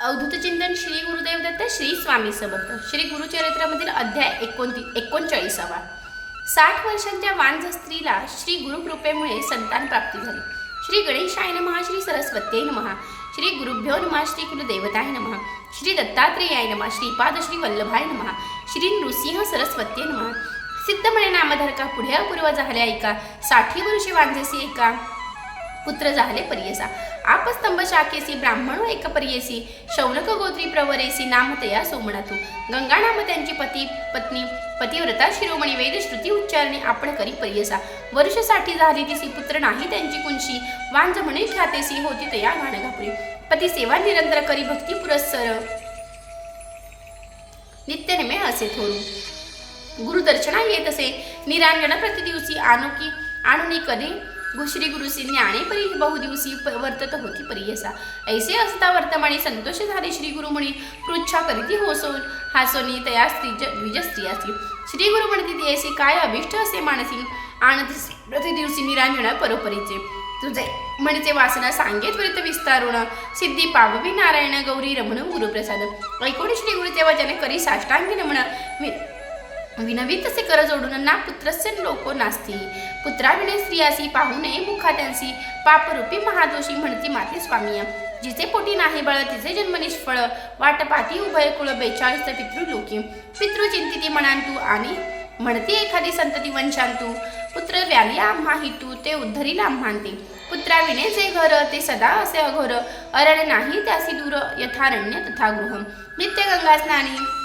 अवधूत चिंतन श्री गुरुदेव दत्त श्री स्वामी समर्थ. श्री गुरुचरित्रामधील अध्याय एकोणती एकोणचाळीसावा. साठ वर्षांच्या वांझ स्त्रीला श्री गुरुकृपेमुळे संतान प्राप्ती झाली. श्री गणेशाय नमहा श्री सरस्वती नमहा श्री गुरुभ्यो नमः श्री कुलदेवताय नमः श्री दत्तात्रेयाय नमः श्रीपाद श्री वल्लभाय नमः श्री नृसिंह सरस्वत्ये नमः. सिद्धमणे नामधारका पुढे अपूर्व झाल्या ऐका साठी वर्षे वांझसी एका पुत्र झाले परियसा. आपस्तंभ शाखेसी ब्राह्मणो एक परियसी शौनक गोत्री प्रवरेसी नामतया सोमनाथू. गंगा नाम त्यांची पती पत्नी पतिव्रता शिरोमणी वेद श्रुती उच्चारणे आपण करी परियसा. वर्षसाठी झाली तिसी पुत्र नाही त्यांची कुंशी. वांज म्हणे ख्यातेसी होती तया घाण घापरी पती सेवा निरंतर करी भक्ती पुरस्सर. नित्यनेमे असे थोरू. गुरुदर्शना येत असे निरांजन प्रतिदिवसी आणुकी आणुनी कधी? श्री गुरुसी ज्ञाने परी बहुदिवसी वर्तत होती परियसा ऐसे। असता वर्तमानी संतोष झाले श्री गुरुमुनी पृच्छा करीती होसोन हासोनी तया स्त्री द्विज स्त्रियासी श्री गुरु म्हणते ती ऐसे काय अभिष्ट असे मानसी? आणत प्रतिदिवशी निरामिणा परोपरीचे। तुझे म्हणजे वासना सांगेत व्रत विस्तारुण। सिद्धी पाववी नारायण गौरी रमण गुरुप्रसाद। ऐकून श्री गुरुचे वचन करी साष्टांगी नमण विनवीतसे विनवी कर जोडून ना पुत्रस्य लोको नास्ती. पुत्राविणे स्त्रियासी पाहू नये मुखा त्यांसी पापरूपी महादोषी म्हणती माती स्वामी. जिचे पोटी नाही बळ तिचे जन्म निष्फळ. वाट पाठी उभय कुळ बेचाळीस पितृलोकी पितृचिंतिती म्हणांतू आणि म्हणती एखादी संतती वंशांतू. पुत्र व्याली आम्हा हितू ते उद्धरी आम्हांते पुत्राविणे जे घर ते सदा असे अघोर. अरण नाही त्यासी दूर यथारण्य तथा गृह नित्य गंगा स्नानी.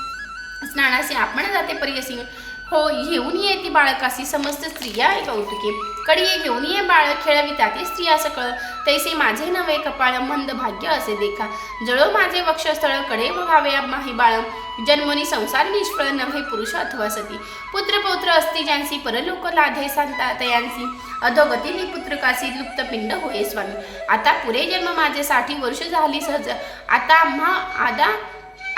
स्नानासी आपण जाते परियसी हो घेऊन ये ती बाळकासी समस्त स्त्रिया आहे कौतुके. कडिये घेऊन ये बाळ खेळविता ते स्त्रिया सकळ. तैसे माझे नवे कपाळ मंद भाग्य असे देखा. जळो माझे वक्षस्थळकडे बघावे माही बाळ. जन्मनी संसार निष्फळ नव्हे पुरुष अथवा सती. पुत्र पौत्र असती ज्यांसी परलोक लाधे सांता तयांसी. अधोगतीने पुत्रकासी लुप्त पिंड होय स्वामी. आता पुरे जन्म माझे साठी वर्ष झाली सहज. आता आम्हा आदा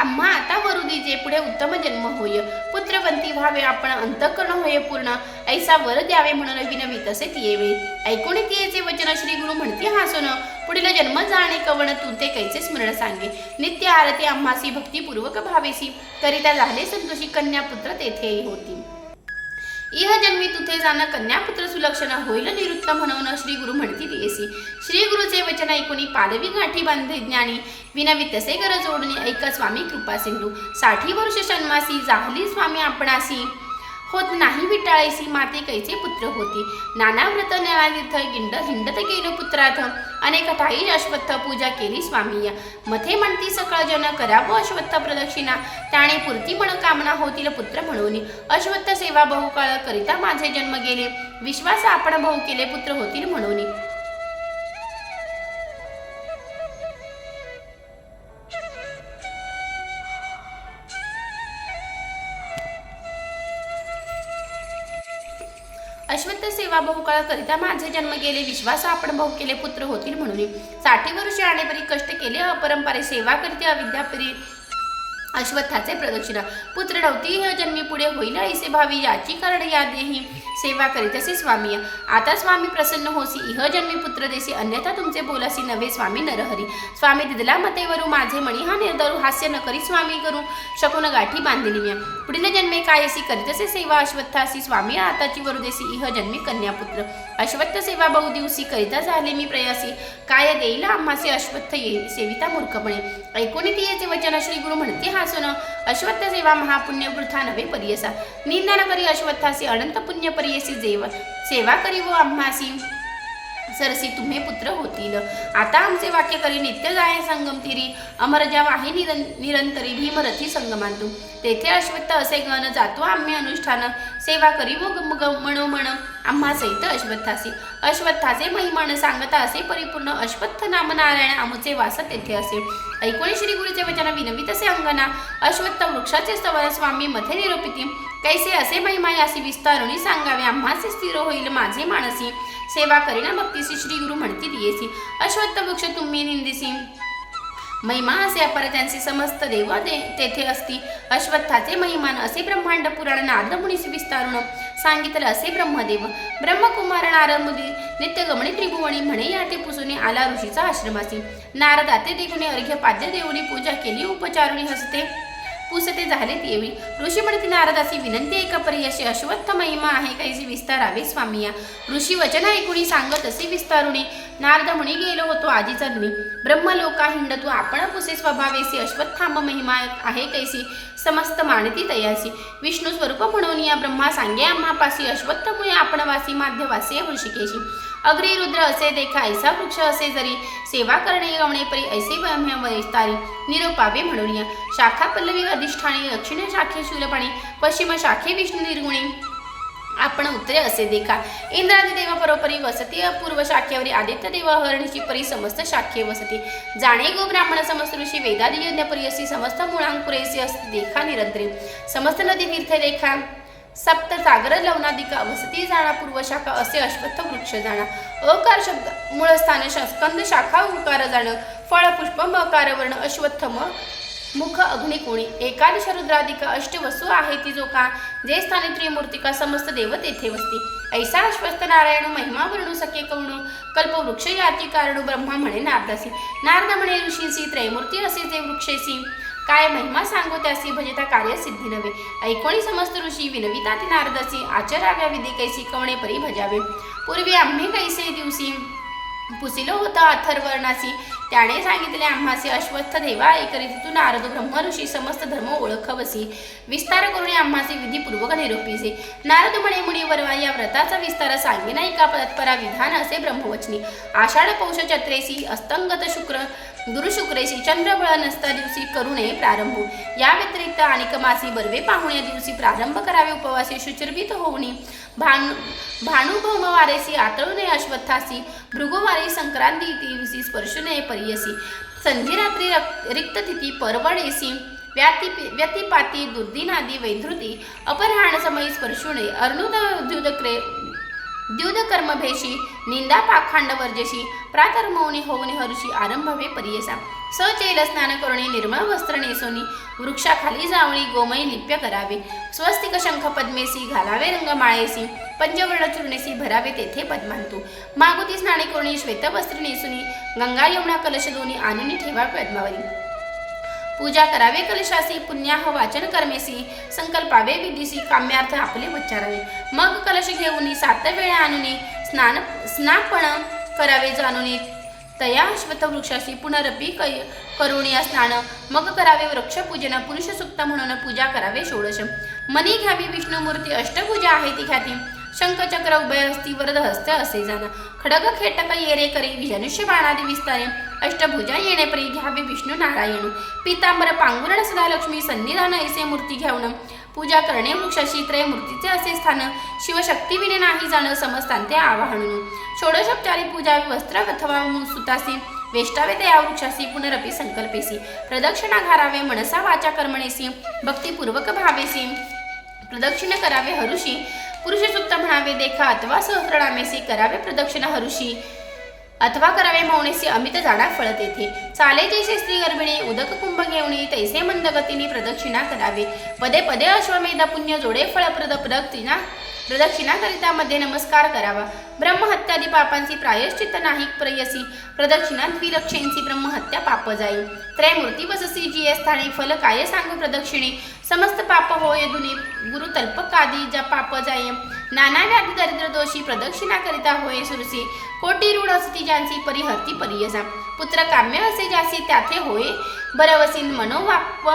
आम्हा आता वरू दिजे पुढे उत्तम जन्म होय पुत्रवंती व्हावे आपण अंतकरण होय पूर्ण. ऐसा वर द्यावे म्हणून विनवी तसे येवे. ऐकून तियेचे वचन श्री गुरु म्हणते हासून पुढील जन्म जाणे कवण तू ते कैचे स्मरण सांगे? नित्य आरती आम्हासी भक्तिपूर्वक भावेसी करिता झाले संतोषी कन्या पुत्र तेथे होती. इह जन्मी तुथे जाणं कन्यापुत्र सुलक्षण होईल निवृत्त म्हणून श्री गुरु म्हणती येसी श्री गुरुचे वचन ऐकून पालवी गाठी बांधे ज्ञानी. विनवी तसे गरज जोडणे ऐक स्वामी कृपा सिंधू साठी वर्ष जन्मासी जाहली स्वामी आपणासी. होत नाही विटाळैसी माते कैचे पुत्र होती. नाना व्रत तीर्थ गिंड हिंडत गेलो पुत्रार्थ अनेक ठाई अश्वत्थ पूजा केली स्वामी मथे म्हणती सकळ जन करावं अश्वत्थ प्रदक्षिणा. त्याने पुरती मनोकामना होतील पुत्र म्हणून. अश्वत्थ सेवा बहुकाळ करिता माझे जन्म गेले. विश्वास आपण भाऊ केले पुत्र होतील म्हणून. अश्वत्थ सेवा बहुकाळ करिता माझे जन्म गेले विश्वास आपण भाऊ केले पुत्र होतील म्हणून. साठी वर्ष आणेपरी कष्ट केले अपरंपरे सेवा करते अविद्यापरी अश्वत्थाचे प्रदक्षिणा. पुत्र नव्हती ह्य जन्मी पुढे होईल ऐसे भावी याची कारण या देही. सेवा करीत असे स्वामी. आता स्वामी प्रसन्न होसी इह जन्मी पुत्र देसी अन्यथा तुमचे बोलासी नवे स्वामी नरहरी. स्वामी दिदला मतेवरू माझे मणी हा निर्धरू हास्य न करी स्वामी करू शकून गाठी बांधिली मी. पुढील जन्मे कायसी करीत असे सेवा अश्वत्थासी स्वामी आताची वरुदेसी इह जन्मी कन्यापुत्र अश्वत्थ सेवा बहुदिवसी करिता झाले मी प्रयासी. काय देईल आम्हासे अश्वत्थ येईल सेविता मूर्खपणे. ऐकून याचे वचन श्री गुरु म्हणते हासून अश्वत्थ सेवा महापुण्य वृथा नवे परियसा। निंदा न करी अश्वत्थासी अनंत पुण्य परियसी जेव। सेवा करी व आम्हासी। सरसी तुम्हे पुत्र होतील. आता आमचे वाक्य करी नित्य जाय संगम तिरी अमर ज्या वाहे निरं निरंतरी भीमरथी संगमांतू तेथे अश्वत्थ असे गण जातो आम्ही अनुष्ठान. सेवा करी व गम म्हण आम्हा सहित अश्वत्थासी. अश्वत्थाचे महिमान सांगता असे परिपूर्ण अश्वत्थ नाम नारायण आमचे वास तेथे असे. ऐकोणी श्री गुरुचे वचन विनवित असे अंगना अश्वत्थ वृक्षाचे स्तवन स्वामी मथे निरोपिती. कैसे असे महिमा यासी विस्तारुणी सांगावे. आम्हाचे स्थिर होईल माझे मानसी. सेवा करीना भक्तीसी श्री गुरु म्हणती दियेसी. अश्वत्थ वृक्ष तुम्ही निंदिसी. महिमा असे अपर त्यांचे समस्त देव दे तेथे असती. अश्वत्थाचे महिमान असे ब्रह्मांड पुराण नारद मुनीसी विस्तारून सांगितलं असे ब्रह्मदेव. ब्रह्मकुमार नारद मुनी नित्यगमने त्रिभुवणी म्हणे याटे पुसुने आला ऋषीचा आश्रमासी. नारदाते देखुने अर्घ्य पाद्य देऊनी पूजा केली उपचारुणी हसते. पुसते झालेत येवी. ऋषी म्हणते नारदासी विनंती ऐका परी अशी अश्वत्थ महिमा आहे कैसी विस्तारावे स्वामिया ऋषी वचन ऐकुणी सांगत असे विस्तारुणी नारद म्हणे गेलो होतो आजी चरणी ब्रह्मलोका हिंड तू आपण पुसे स्वभावेसी अश्वत्थांब महिमा आहे कैसी समस्त मानती तयासी. विष्णू स्वरूप म्हणून या ब्रह्मा सांगे आम्हापासी अश्वत्थमुळे आपण वासी माध्यवासी ऋषिकेशी. अग्री रुद्र असे देखा ऐसा वृक्ष असे जरी. सेवा करणे गवणे परी ऐसे वयस्तारी वैस्तारी निरोपावे म्हणून या शाखा पल्लवी अधिष्ठाने दक्षिण शाखे शूलपणे पश्चिम शाखे विष्णू निर्गुणे. आपण उत्तरे असे देखा. इंद्रादी देव परोपरी वसती पूर्व शाखेवरी आदित्य देव हरणीची परी समस्त शाखे वसती. जाणे गो ब्राह्मण समस्त ऋषी वेदादी यज्ञ परी असी समस्त मुळांकुरेसी असते देखा निरंतरी. समस्त नदी तीर्थ देखा. सप्त सागर लवनादिका वसती जाणा पूर्व शाखा असे अश्वत्थ वृक्ष जाणा. अकार शब्द मूळस्थान श- स्कंद शाखा उकार जाणं फळ पुष्प मकार वर्ण अश्वत्थ म मुख अग्निकोणी एकादश रुद्राधिका अष्टवसू आहे ती जो का जे स्थानी त्रिमूर्तिका समस्त देव तेथे वसती. ऐसा अश्वस्थ नारायण महिमा वर्णू सके कवणू कल्पवृक्ष याती कारणू ब्रह्मा म्हणे नारदासी. नारद म्हणे ऋषींसी त्रैमूर्ती असे जे वृक्षेसी. काय महिमा सांगू त्यासी भजता कार्य सिद्धी नव्हे. ऐकोणी समस्त ऋषी विनविता ती नारदसी आचराव्या विधी कैसी कवणे परी भजावे. पूर्वी आम्ही कैसे दिवसी? पुसिलो होता अथर्वर्णासी त्याने सांगितले आम्हासी अश्वस्थ देवा एकरीती तू नारद ब्रह्म ऋषी समस्त धर्म ओळखवसी. विस्तार करून आम्हासी विधीपूर्वक निरोपीसे. नारद म्हणे मुनी वरवा या व्रताचा विस्तार सांगे नाही का तत्परा विधान असे ब्रह्मवचनी. आषाढ पौष चत्रेसी अस्तंगत शुक्र गुरुशुक्रेशी चंद्रबळ नसता दिवशी करू नये प्रारंभ. या व्यतिरिक्त आणि मासी बर्वे पाहुण्या दिवशी प्रारंभ करावे उपवासी शुचिर्भित होऊनी. भानु भानुभौम वारेसी आतळू नये अश्वत्थासी भृगुवारी संक्रांती दिवशी स्पर्शुने पर्यसी परियसी. संधी रात्री रिक्त तिथी परवडेसी व्याती व्यतिपाती दुर्दिनादी वैधृती अपराहण समयी स्पर्शू नये द्युद कर्मभेशी निंदा पाखांड वर्जशी प्रातर्मौनी होऊनी हरुषी आरंभवे परियसा। सचेल स्नान करणे निर्मळ वस्त्र नेसोनी वृक्षाखाली जावणी गोमयी लिप्य करावे। स्वस्तिक शंख पद्मेसी घालावे रंगमाळेसी पंचवर्ण चूर्णेसी भरावे तेथे पद्मांतू। मागुती स्नाने करुणी श्वेत वस्त्र नेसुनी गंगा यमुना कलश दोन्ही आणून ठेवा पद्मावरी। पूजा करावे कलशासी पुण्याह वाचन कर्मेसी संकल्पावे विधीसी काम्यार्थ आपले उच्चारावे. मग कलश घेऊन सात वेळा आणून स्नान स्नापण करावे जाणून. तया अश्वत्थ वृक्षाशी पुनरपी कै करुणिया स्नान. मग करावे वृक्षपूजन पुरुष सुक्त म्हणून पूजा करावे षोडश. मनी घ्यावी विष्णुमूर्ती अष्टपूजा आहे ती ख्याती. शंखचक्र उभयहस्ती वरद हस्त असे जाण. खडग खेटक येरे करी धनुष्य बाणादी विस्तारे. अष्टभुजा येणे परी घ्यावे विष्णू नारायण. पितांबर पांगुरण सदा लक्ष्मी सन्निधान ऐसे मूर्ती घेऊन. पूजा करणे वृक्षाशी त्रय मूर्तीचे असे स्थान. शिवशक्ती विने नाही जाणं समजतांते आवाहन. षोडशोपचारी पूजा वस्त्र अथवा सुतासी. वेष्टावे त्या वृक्षासी पुनरपी संकल्पेसी. प्रदक्षिणा घारावे मनसा वाचा कर्मणेसी. भक्तिपूर्वक भावेसी. प्रदक्षिण करावे हरुषी. पुरुषसुक्त म्हणावे देखा अथवा सहस्रनामेसी. करावे प्रदक्षिणा हरुषी. अथवा करावे मौनेसी अमित झाडा फळत येथे. चाले जैसे स्त्री गर्भिणी उदक कुंभ घेऊनी तैसे मंद गतीने प्रदक्षिणा करावे. पदे पदे अश्वमेधा पुण्य जोडे फळप्रद प्रदक्षिणा प्रदक्षिणा करिता मध्ये नमस्कार करावा. ब्रह्महत्यादी पापांची प्रायश्चित्त नाही प्रयसी. प्रदक्षिणा द्विलक्षेंची ब्रह्महत्या पाप जाई. त्रयमूर्ती वससी जी स्थानी फल काय सांगू प्रदक्षिणे? समस्त पाप होय दुनी. गुरु तल्पकादी ज्या पाप जाय नाना व्याधी दरिद्र दोषी प्रदक्षिणा करिता होय सुरसी. कोटी ऋण असती ज्यांची परिहरती परियसा. पुत्र काम्य असे ज्यासी त्याथे होय. बरवसीन मनोवाप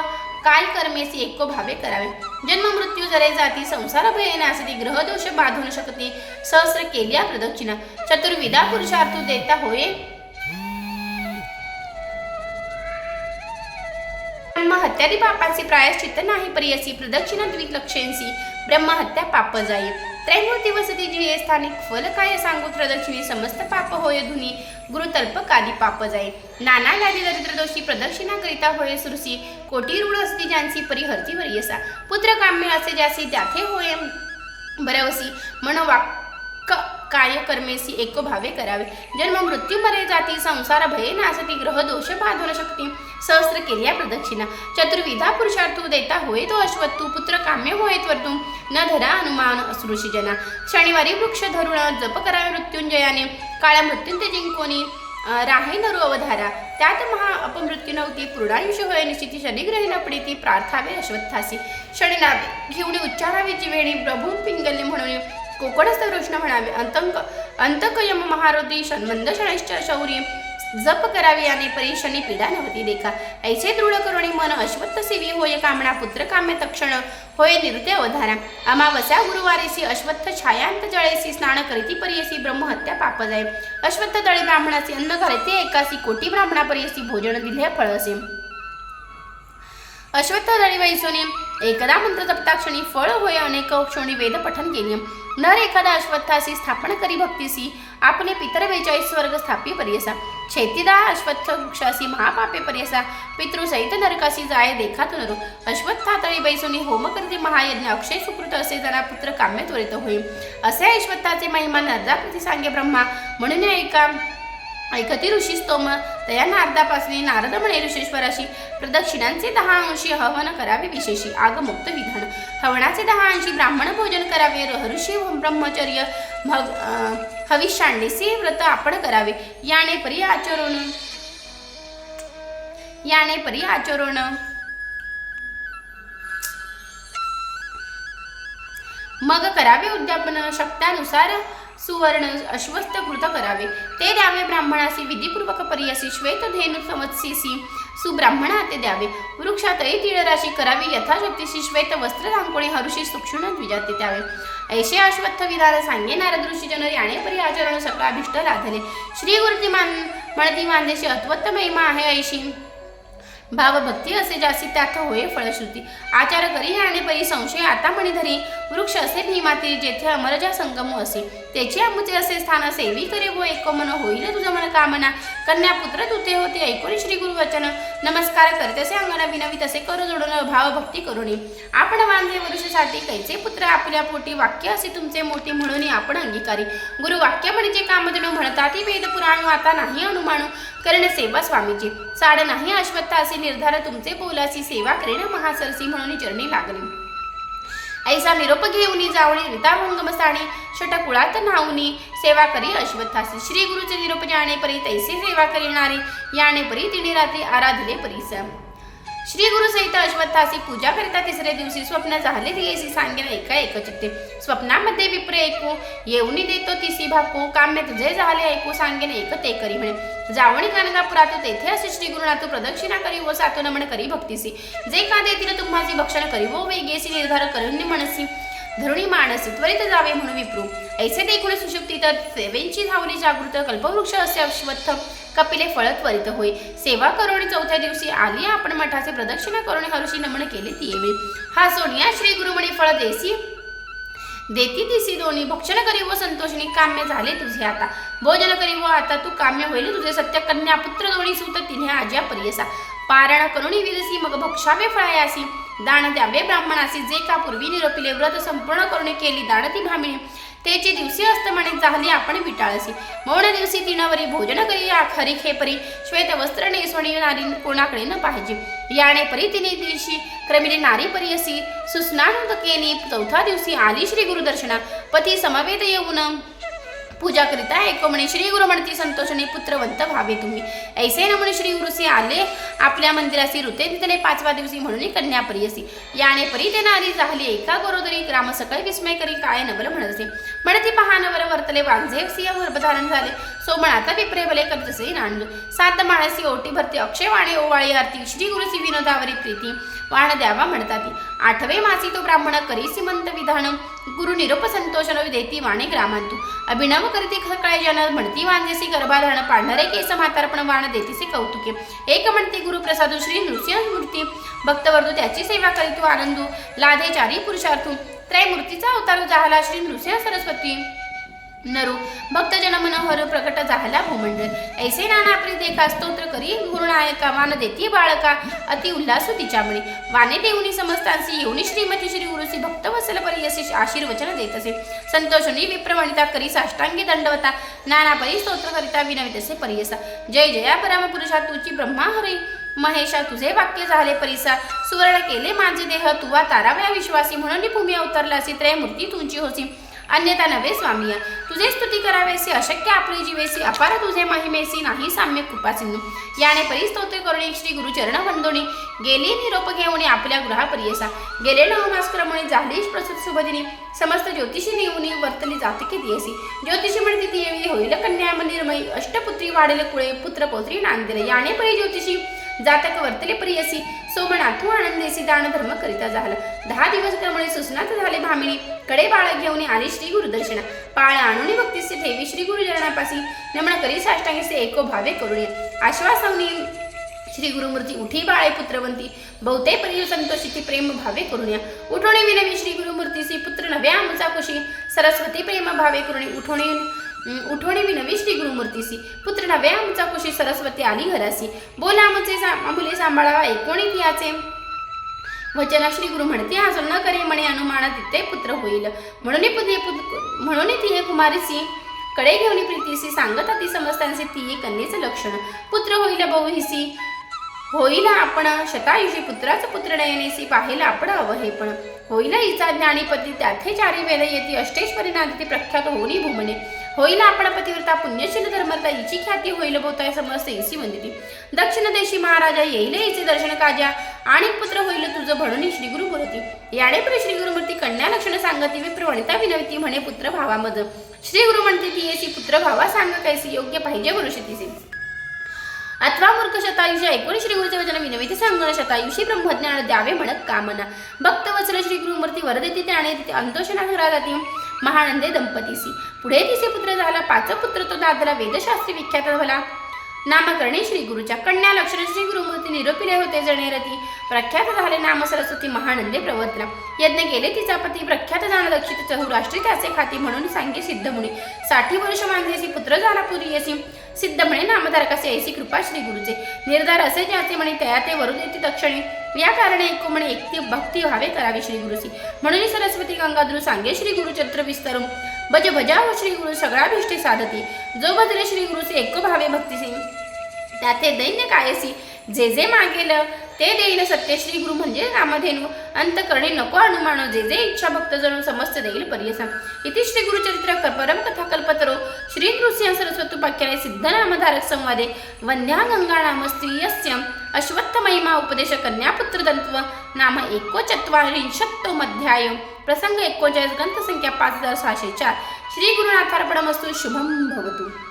काय कर्मेसी एको भावे करावे. जन्म मृत्यू जरे जाती संसार भय नासती ग्रहदोष बाधून शकती. सहस्र केल्या प्रदक्षिणा. चतुर्विदा पुरुषार्थ देता होय. ब्रह्महत्यादी पापांचे प्रायश्चित्त नाही परियसी प्रदक्षिणा द्विलक्षेंसी ब्रह्महत्या पाप जाईल त्रैमूर्ती दिवसती जी हे स्थानिक फल काय सांगू? प्रदक्षिणी समस्त पाप होय धुनी गुरुतल्प कादी पाप जाई नाना लादी दरिद्र दोषी प्रदक्षिणा करिता होय सुरसी कोटी ऋण असती ज्यांची परिहरती वरियसा पुत्र काम्य असे ज्यासी त्याथे होय बरवसी. मनोवाक्क काय कर्मेसी एको भावे करावे. जन्म मृत्यू मरे जाती संसार भये नासती ग्रह दोष बाधन शक्ती सहस्र केल्या प्रदक्षिणा. चतुर्विधा पुरुषार्थू देता होय तो अश्वत्थू पुत्र काम्य होय त्वरतू न धरा अनुमान असृषी जना. शनिवारी वृक्ष धरुण जप करावे मृत्युंजयाने. काळ्या मृत्यूंते जिंकोनी राहे नरू अवधारा. त्यात महा अपमृत्यू नव्हती पूर्णायुष्य होय निश्चिती शनिग्रही न पडिती प्रार्थावे अश्वत्थासी. शनिनाद घेऊन उच्चारावे जिवेणी प्रभू पिंगल्ले म्हणून. कोकणस्थ कृष्ण म्हणावे. अंतंक अंतकयम महारोधी शन्मंद शौर्य जप करावे याने परीक्षणी पीडा नव्हती देखा. ऐसे दृढ करुणी मन अश्वत्थ सेवी होय कामणा पुत्र काम्य तक्षण होय निरुते अवधारा. अमावस्या गुरुवारीसी अश्वत्थ छायांत जळेसी स्नान करीती परियसी ब्रह्महत्या पाप जाय. अश्वत्थ तळी ब्राह्मणासी अन्न घालते एकासी कोटी ब्राह्मणापरियसी भोजन दिले फळ असे अश्वत्थ दळी वैसोनी एकदा मंत्र जपताक्षणी फळ होय अनेक क्षणी वेद पठन केली. नर एखादा अश्वत्थासी स्थापन करी भक्तीसी आपले पितर बेचाळीस स्वर्ग स्थापी पर्यसा. छेतीदा अश्वत्थ वृक्षासी महापापे पर्यसा. पितृसहित नरकासी जाय देखात नरो. अश्वत्था तळी बैसोनी होम करते महायज्ञ अक्षय सुकृत असे जरा पुत्र काम्य त्वरित होईल असे अश्वत्थाचे महिमा नरदा सांगे ब्रह्मा. म्हणून एका ऐकती ऋषी स्तोम. तया नारदापासून नारद म्हणे ऋषेश्वराशी प्रदक्षिणांचे दहा अंशी हवन करावे विशेषी आगमुक्त विधान. हवनाचे दहा अंशी ब्राह्मण भोजन करावे ऋषी ब्रह्मचर्य भग अं, व्रत आपण करावे. याने परी आचरण याने परी आचरण. मग करावे उद्यापन शक्त्यानुसार सुवर्ण अश्वस्थ कृत करावे. ते द्यावे ब्राह्मणासी विधीपूर्वक परियसी श्वेत धेनु समत्सीसी सुब्राह्मणा ते द्यावे. वृक्षातही तिळराशी करावी यथाशक्तीशी श्वेत वस्त्र रांगोळी हरुषी सूक्ष्म द्विजाते द्यावे. ऐशे अश्वत्थ विधान सांगे नारद ऋषी जन याने परी आचरण सकळ अभिष्ट लाधले श्री गुरुती मान म्हणती मानदेशी अत्वत्त महिमा आहे ऐशी. भावभक्ती असे जास्ती त्यात होय फळश्रुती. आचार करी आणि परी संशय आता म्हणी धरी वृक्ष असे भीमाती जेथे अमरजा संगम असे त्याचे अमुचे असे स्थान सेवी करे व हो, एक मन होईल तुझं मन कामना. कन्या पुत्र तुते होते ऐकून श्री गुरु वचन. नमस्कार करतेसे अंगणा विनवी तसे करू जोडून भावभक्ती करुणी. आपण बांधे वरुषसाठी कैचे पुत्र? आपल्या पोटी वाक्य असे तुमचे मोठे म्हणून आपण अंगीकारी. गुरु वाक्य म्हणजे कामधेनु म्हणतात ती वेद पुराण आता नाही अनुमानू. करण सेवा स्वामीची साड नाही अश्वत्था असे निर्धार तुमचे बोलासी सेवा करेन महासरसी म्हणून चरणी लागले. ऐसा निरोप घेऊनी जावणी रिताभंगमसाणी षटकुळात न्हाऊनी सेवा करी अश्वत्थासी श्री गुरुचे निरोप जाणे परी तैसे सेवा करिणारे याने परी तिने रात्री आराधले परीस श्री गुरु सहित अश्वत्थासी पूजा करिता तिसऱ्या दिवशी स्वप्न झाले दियेसी सांगेन एका एकचित्ते स्वप्नामध्ये विप्र ऐकू येऊनी देतो तिसी भाकू काम्य तुझे झाले ऐकू सांगेन एक ते करी म्हणे. जावणी गाणगापुरात तेथे असे श्री गुरुनाथ प्रदक्षिणा करी व सातो नमन करी भक्तीसी. जे का देतील तुम्हाची भक्षण करी व वेगेसी निर्धार करून मनसी. धरुणी मानसी त्वरित जावे म्हणून विप्रू. ऐसे देखून तर सेवेंची धावली जागृत कल्पवृक्ष असे अश्वत्थ. कपिले फळ त्वरित होई. सेवा करून चौथ्या दिवशी आली आपण मठाचे प्रदक्षिणा करून हरुषी नमन केले ती येवी हा सोनिया श्री गुरुमणी फळ देसी देती दिसी दोन्ही. भक्षण करी व संतोषणी. काम्य झाले तुझे आता. भोजन करी व आता तू काम्य होईल. तुझे सत्य कन्या पुत्र दोन्ही सुत तिने आज्या परियसा. पारण करुणी विरसी मग भक्षावे फळायासी. दान द्यावे ब्राह्मणासी. जे का पूर्वी निरोपिले. व्रत संपूर्ण करून केली दान ती भामिणी तेचे दिवशी अस्तमणे झाली आपण विटाळसी. मौन दिवशी तिनावरी भोजन करी खरी खेपरी. श्वेत वस्त्र नेसवणी नारी कोणाकडे न पाहिजे. याने परी तिने दिवशी क्रमिले नारी परियसी सुस्नान केली चौथा दिवशी आली श्री गुरुदर्शना पती समवेत येऊन पूजा करीता एक म्हणे श्री गुरु म्हणती संतोषने पुत्रवंत व्हावे तुम्ही. ऐसे नमुने श्री गुरुसी आले. आपल्या मंदिरासी ऋते तिथले पाचवा दिवशी म्हणून कन्या परियसी. याने परी ते नारी झाली एका गरोदरी ग्राम सकळ विस्मय करी काय नवल म्हणत असे. म्हणती पहा नवर वर्तले वांझे सिंह गर्भधारण झाले. सोमणाता विप्रे भले करतसे नांदू. सात माणसी ओटी भरते अक्षय वाणे ओवाळी आरती. श्री गुरुसी विनोदावरी प्रीती. वाण द्यावा म्हणतात आठवे मासी तो ब्राह्मण करी सिमंत विधान. गुरु निरोप संतोषन देती वाणे ग्रामांतू. अभिनव करती खकाळे जन म्हणती वांजेसी गर्भाधारण पाडणारे केस म्हातारपण वाण देतीसे कौतुके. एक म्हणते गुरुप्रसादू श्री नृसिंह मूर्ती भक्तवर्धू त्याची सेवा करीतू आनंदू. लाधे चारी पुरुषार्थू. त्रयमूर्तीचा अवतार झाला श्री नृसिंह सरस्वती. नरू. भक्तजन मनोहर प्रकट झाला भूमंडल ऐसे नाना आपली देखा स्तोत्र करी गुरुनायका वान देती बाळका. अति उल्हासू तिच्यामुळे. वाने देऊनी समस्तांसी येऊनी श्रीमती श्री गुरुसी भक्त वसल परी असे आशीर्वचन देत असे. संतोषणी विप्रवणिता करी साष्टांगी दंडवता. नाना परी स्तोत्र करिता विनवित असे परियसा जय जया परमपुरुषा तुची ब्रह्मा हरी. महेशा तुझे वाक्य झाले परिसा. सुवर्ण केले माझे देह तुवा ताराव्या विश्वासी म्हणून भूमी अवतरला असे. त्रयमूर्ती तुमची होती अन्यथा नव्हे स्वामी तुझे स्तुती करावेसी अशक्य आपली जीवेसी अपार तुझे महिमेसी नाही साम्य कृपा सिंधू याने परी स्तोत्र करुणी श्री गुरुचरण वंदोणी गेली निरोप घेऊन आपल्या गृहापर्यसा गेले नवमास्क्रमणी झाली प्रसुत सुभदिनी समस्त ज्योतिषी नेऊनी वर्तली जातके दियसी. ज्योतिषी म्हणते ती येवी होईल कन्या मंदिरमयी अष्टपुत्री वाढेल कुळे पुत्र पौत्री नांदिले. याने परी ज्योतिषी जातक वर्तले प्रियसी सोमनाथू आनंदेसी दानधर्म करिता झाला. दहा दिवस क्रमणे सुसनात झाले भामिनी. कडे बाळ घेऊन आली श्री गुरुदर्शना. पाळ आणून भक्तीचे ठेवी श्री गुरुजनापासी नमन करी साष्टांगीचे एको भावे करुणे. आश्वासवनी श्री गुरुमूर्ती उठी बाळे पुत्रवंती. बहुते परिय संतोषिती प्रेम भावे करुण्या. उठोणे विनवी श्री गुरुमूर्तीसी पुत्र नव्या आमचा कुशी. सरस्वती प्रेम भावे करुणे. उठोणे उठोणी विनवी श्री गुरुमूर्तीसी पुत्र नव्या आमचा कुशी सरस्वती आली घरासी. बोला आमचे सा- मुले सांभाळावा ऐकोणी तियाचे. वचन श्री गुरु म्हणते आज न करे म्हणे अनुमाना तिथे पुत्र होईल. म्हणून म्हणून ती हे कुमारीसी कडे घेऊन प्रीतीसी सांगत ती समजतांचे ती कन्येचं लक्षण. पुत्र होईल बहुहिसी होईल आपण शतायुषी पुत्राचं पुत्र नयनेसी पाहिलं आपण अवहेपण. होईल हिचा ज्ञानीपती त्याथे चारी वेद येती अष्टेश्वरी नादिती प्रख्यात होऊनी भूमने होईल आपण पतिव्रता पुण्यशील धर्मता हिची ख्याती होईल बहुताय समजते इसी वंदिती. दक्षिण देशी महाराजा येईल हिचे दर्शन काजा. आणि पुत्र होईल तुझं म्हणून श्री गुरु मूर्ती याने पण श्री गुरुमूर्ती कन्या लक्षण सांगती प्रवणिता विनवती म्हणे पुत्र भावामध श्री गुरु म्हणते ती येसी पुत्र भावा सांग कैसी योग्य पाहिजे वरुषतीसी. अथवा मूर्ख शतायुषी ऐकून श्री गुरुचे वचन विनविती सांगण शतायुषी ब्रह्मज्ञान द्यावे म्हणत कामना. भक्त वचन श्री गुरुमूर्ती वरदेती त्याने तिथे अंतोषणा घरा जाती महानंदे दंपतीसी. पुढे तिचे पुत्र झाला पाच पुत्र तो दादला वेदशास्त्री विख्यात झाला. नामकरणे श्री गुरुच्या कन्या लक्षण श्री गुरुमूर्ती निरोपिले होते जणेरती प्रख्यात झाले नाम सरस्वती महानंदे प्रवर्तला यज्ञ केले तिचा पती प्रख्यात जाण दक्षित चहुराष्ट्री त्याचे खाती म्हणून सांगे सिद्धमुनी. साठी वर्ष मांगेसी पुत्र झाला पुरी असी सिद्ध म्हणे नामधारकाचे ऐसी कृपा श्री गुरुचे. निर्धार असे ज्याचे म्हणे तया ते वरून येते दक्षिणे. या कारणे ऐकू म्हणे एकती भक्ती व्हावे करावी श्री गुरुसी. म्हणून सरस्वती गंगाधरू सांगे श्री गुरुचरित्र विस्तरून. भज भजा हो श्री गुरु सगळा भिष्टे साधती. जो भजले श्री गुरुचे एको भावे भक्तीसी. त्याथे दैन्य कायसी. जे जे मागेल ते देईल. सत्यश्री गुरु म्हणजे रामधेनू. अंत करणे नको अनुमानो. जे जे इच्छा भक्त जणू समस्त देईल पर्यसा इति श्री गुरुचरित्र परम कथा कल्पतरो श्री नृसिंह सरस्वतोपाख्याने सिद्ध नामधारक संवादे. वन्या गंगा नाम स्त्रियस्य. अश्वत्थ महिमा उपदेश कन्यापुत्र दंत्व नाम एकोचत्वारिंशत्तो मध्याय प्रसंग एकोणचाळीस ग्रंथ संख्या पाच हजार सहाशे चार. श्री गुरुनाथार्पणमस्तु. शुभम भवतु.